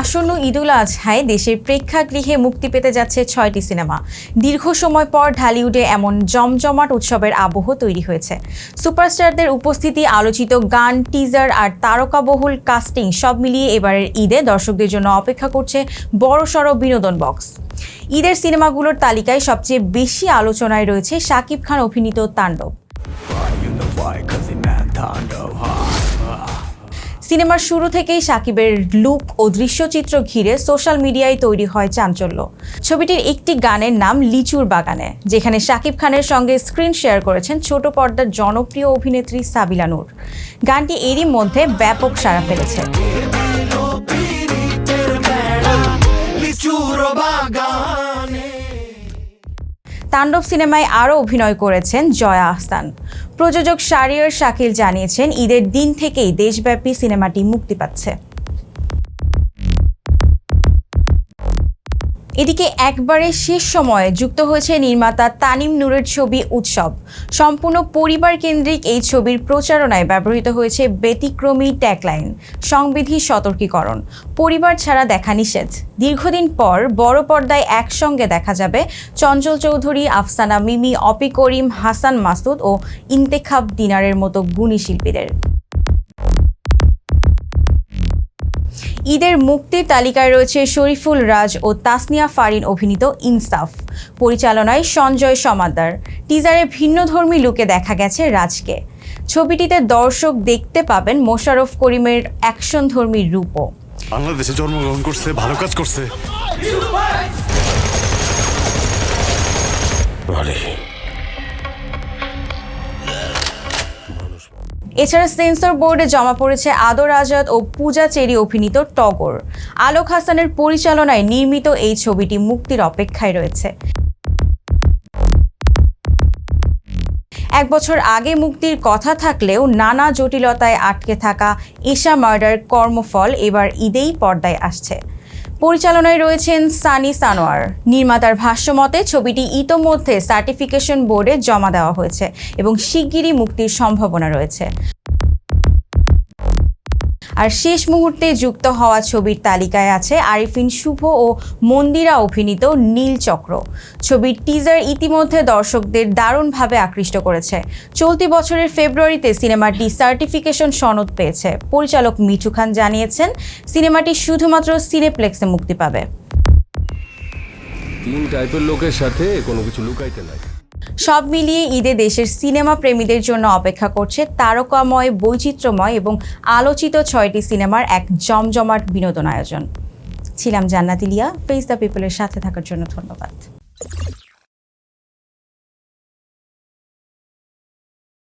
আসন্ন ঈদুল আজহায় দেশের প্রেক্ষাগৃহে মুক্তি পেতে যাচ্ছে ছয়টি সিনেমা। দীর্ঘ সময় পর ঢালিউডে এমন জমজমাট উৎসবের আবহ তৈরি হয়েছে। সুপারস্টারদের উপস্থিতি, আলোচিত গান, টিজার আর তারকাবহুল কাস্টিং সব মিলিয়ে এবারের ঈদে দর্শকদের জন্য অপেক্ষা করছে বড়সড় বিনোদন বক্স। ঈদের সিনেমাগুলোর তালিকায় সবচেয়ে বেশি আলোচনায় রয়েছে শাকিব খান অভিনীত তাণ্ডব। সিনেমার শুরু থেকেই সাকিবের লুক ও দৃশ্যচিত্র ঘিরে সোশ্যাল মিডিয়ায় তৈরি হয় চাঞ্চল্য। ছবিটির একটি গানের নাম লিচুর বাগানে, যেখানে সাকিব খানের সঙ্গে স্ক্রিন শেয়ার করেছেন ছোট পর্দার জনপ্রিয় অভিনেত্রী সাবিলা নূর। গানটি এরই মধ্যে ব্যাপক সাড়া ফেলেছে। তাণ্ডব সিনেমায় আরও অভিনয় করেছেন জয়া আহসান। প্রযোজক শারিয়র শাকিল জানিয়েছেন, ঈদের দিন থেকেই দেশব্যাপী সিনেমাটি মুক্তি পাচ্ছে। এদিকে একবারে শেষ সময়ে যুক্ত হয়েছে নির্মাতা তানিম নূরের ছবি উৎসব। সম্পূর্ণ পরিবার কেন্দ্রিক এই ছবির প্রচারণায় ব্যবহৃত হয়েছে ব্যতিক্রমী ট্যাগলাইন, সংবিধি সতর্কীকরণ। পরিবার ছাড়া দেখা নিষেধ। দীর্ঘদিন পর বড় পর্দায় একসঙ্গে দেখা যাবে চঞ্চল চৌধুরী, আফসানা মিমি, অপি করিম, হাসান মাসুদ ও ইন্তেখাব দিনারের মতো গুণী শিল্পীদের। ঈদের মুক্তির তালিকায় রয়েছে শরীফুল রাজ ও তাসনিয়া ফারিন অভিনীত ইনসাফ। পরিচালনায় সঞ্জয় সমাদ্দার টিজারে ভিন্নধর্মী লুকে দেখা গেছে রাজকে। ছবিটিতে দর্শক দেখতে পাবেন মোশাররফ করিমের অ্যাকশনধর্মী রূপও। বাংলাদেশে জন্মগ্রহণ করছে ভালো কাজ করছে। এছাড়া সেন্সর বোর্ডে জমা পড়েছে আদর আজাদ ও পূজা চেরি অভিনীত টগর। আলোক হাসানের পরিচালনায় নির্মিত এই ছবিটি মুক্তির অপেক্ষায় রয়েছে। এক বছর আগে মুক্তির কথা থাকলেও নানা জটিলতায় আটকে থাকা ঈশা মার্ডার কর্মফল এবার ঈদেই পর্দায় আসছে। পরিচালনায় রয়েছেন সানি সানোয়ার। নির্মাতার ভাষ্যমতে ছবিটি ইতোমধ্যে সার্টিফিকেশন বোর্ডে জমা দেওয়া হয়েছে এবং শিগগিরই মুক্তির সম্ভাবনা রয়েছে। আর শেষ মুহূর্তে যুক্ত হওয়া ছবির তালিকায় আছে আরিফিন শুভ ও মন্দিরা অভিনীত নীল চক্র। ছবির টিজার ইতিমধ্যে দর্শকদের দারুণভাবে আকৃষ্ট করেছে। চলতি বছরের ফেব্রুয়ারিতে সিনেমাটি সার্টিফিকেশন সনদ পেয়েছে। পরিচালক মিঠু খান জানিয়েছেন, সিনেমাটি শুধুমাত্র সিনেপ্লেক্সে মুক্তি পাবে। তিন টাইপের লোকের সাথে কোনো কিছু লুকাইতে নাই। সব মিলিয়ে ঈদে দেশের সিনেমা প্রেমীদের জন্য অপেক্ষা করছে তারকাময়, বৈচিত্র্যময় এবং আলোচিত ছয়টি সিনেমার এক জমজমাট বিনোদন আয়োজন। ছিলাম জান্নাতিলিয়া ফেস দ্য পিপলের সাথে থাকার জন্য ধন্যবাদ।